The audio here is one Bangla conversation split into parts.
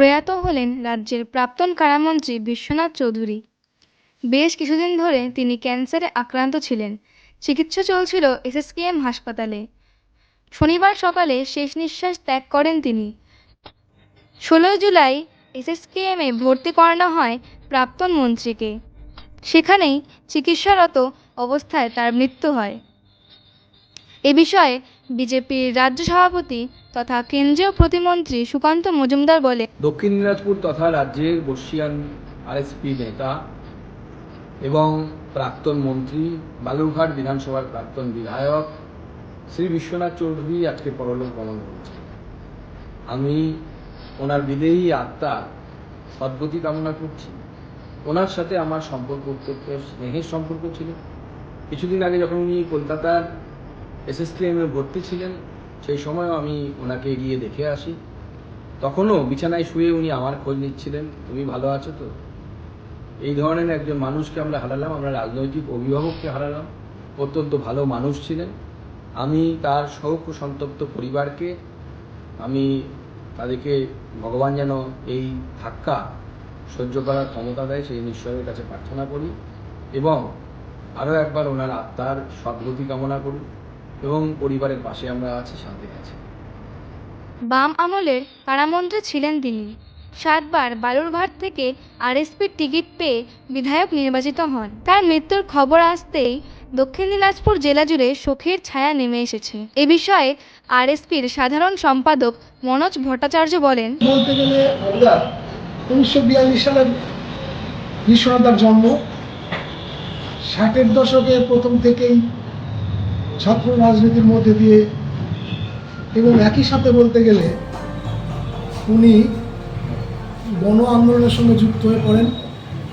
প্রয়াত হলেন রাজ্যের প্রাক্তন কারামন্ত্রী বিশ্বনাথ চৌধুরী। বেশ কিছুদিন ধরে তিনি ক্যান্সারে আক্রান্ত ছিলেন। চিকিৎসা চলছিল এসএসকেএম হাসপাতালে। শনিবার সকালে শেষ নিঃশ্বাস ত্যাগ করেন তিনি। ষোলোই জুলাই এসএসকেএমে ভর্তি করানো হয় প্রাক্তন মন্ত্রীকে। সেখানেই চিকিৎসারত অবস্থায় তার মৃত্যু হয়। এ বিষয়ে বিজেপির রাজ্য সভাপতি তথা কেন্দ্রীয় প্রতিমন্ত্রী সুকান্ত মজুমদার বলে দক্ষিণ দিনাজপুর তথা রাজ্যের বর্ষিয়ান আরএসপি নেতা এবং প্রাক্তন মন্ত্রী, বালুরঘাট বিধানসভার প্রাক্তন বিধায়ক শ্রী বিশ্বনাথ চৌধুরী আজকে পরলোক গমন করছে আমি ওনার বিদেহী আত্মা, সদ্গতি কামনা করছি। ওনার সাথে আমার সম্পর্ক অত্যন্ত স্নেহের সম্পর্ক ছিল। কিছুদিন আগে যখন উনি কলকাতার এসএসকেএমে ভর্তি ছিলেন, সেই সময়ও আমি ওনাকে গিয়ে দেখে আসি। তখনও বিছানায় শুয়ে উনি আমার খোঁজ নিচ্ছিলেন, তুমি ভালো আছো তো? এই ধরনের একজন মানুষকে আমরা হারালাম, আমরা রাজনৈতিক অভিভাবককে হারালাম, অত্যন্ত ভালো মানুষ ছিলেন। আমি তার শোক ও সন্তপ্ত পরিবারকে, আমি তাদেরকে ভগবান যেন এই ধাক্কা সহ্য করার ক্ষমতা দেয়, সেই ঈশ্বরের কাছে প্রার্থনা করি এবং আরও একবার ওনার আত্মার সদ্গতি কামনা করি। এবং পরিবারের পাশে আমরা আছি শান্তি আছি। বাম আমলের কারামন্ত্রী ছিলেন তিনি। সাতবার বালুরঘাট থেকে আরএসপির টিকিট পেয়ে বিধায়ক নির্বাচিত হন। তার মৃত্যুর খবর আসতেই দক্ষিণ দিনাজপুর জেলা জুড়ে শোকের ছায়া নেমে এসেছে। এ বিষয়ে আরএসপির সাধারণ সম্পাদক মনোজ ভট্টাচার্য বলেন বলতে গেলে উনিশশো বিয়াল্লিশ সালে বিশ্বনাথার জন্ম। ষাটের দশকের প্রথম থেকেই ছাত্র রাজনীতির মধ্যে দিয়ে এবং একই সাথে বলতে গেলে উনি গণ আন্দোলনের সঙ্গে যুক্ত হয়ে পড়েন।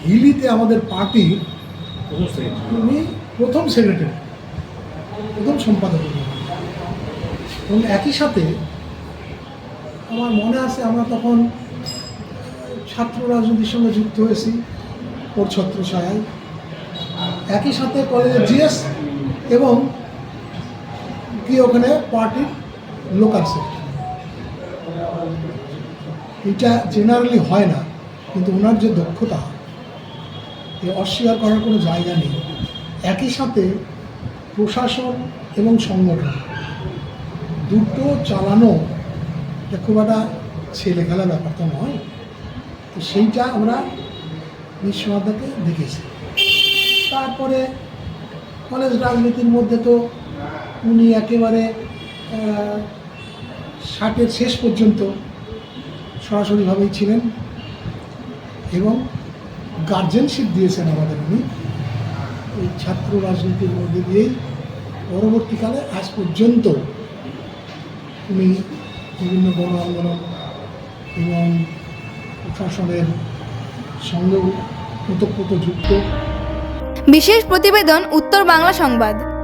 হিলিতে আমাদের পার্টি উনি প্রথম সেক্রেটারি, প্রথম সম্পাদক। এবং একই সাথে আমার মনে আছে আমরা তখন ছাত্র রাজনীতির সঙ্গে যুক্ত হয়েছি ওর ছত্র ছত্রছায়ায় একই সাথে কলেজের জিএস এবং কি ওখানে পার্টির লোকাল সেক্রেটারি এটা জেনারেলি হয় না, কিন্তু ওনার যে দক্ষতা, এ অস্বীকার করার কোনো জায়গা নেই। একই সাথে প্রশাসন এবং সংগঠন, দুটো চালানো এটা খুব একটা ছেলে খেলা ব্যাপার তো নয়। তো সেইটা আমরা বিশ্বনাথকে দেখেছি। তারপরে কলেজ রাজনীতির মধ্যে তো উনি একেবারে ষাটের শেষ পর্যন্ত সরাসরিভাবেই ছিলেন এবং গার্জেনশিপ দিয়েছেন আমাদের উনি। এই ছাত্র রাজনীতির মধ্যে দিয়েই পরবর্তীকালে আজ পর্যন্ত উনি বিভিন্ন গণ আন্দোলন এবং প্রশাসনের সঙ্গেও ওতপ্রোত যুক্ত। বিশেষ প্রতিবেদন উত্তর বাংলা সংবাদ।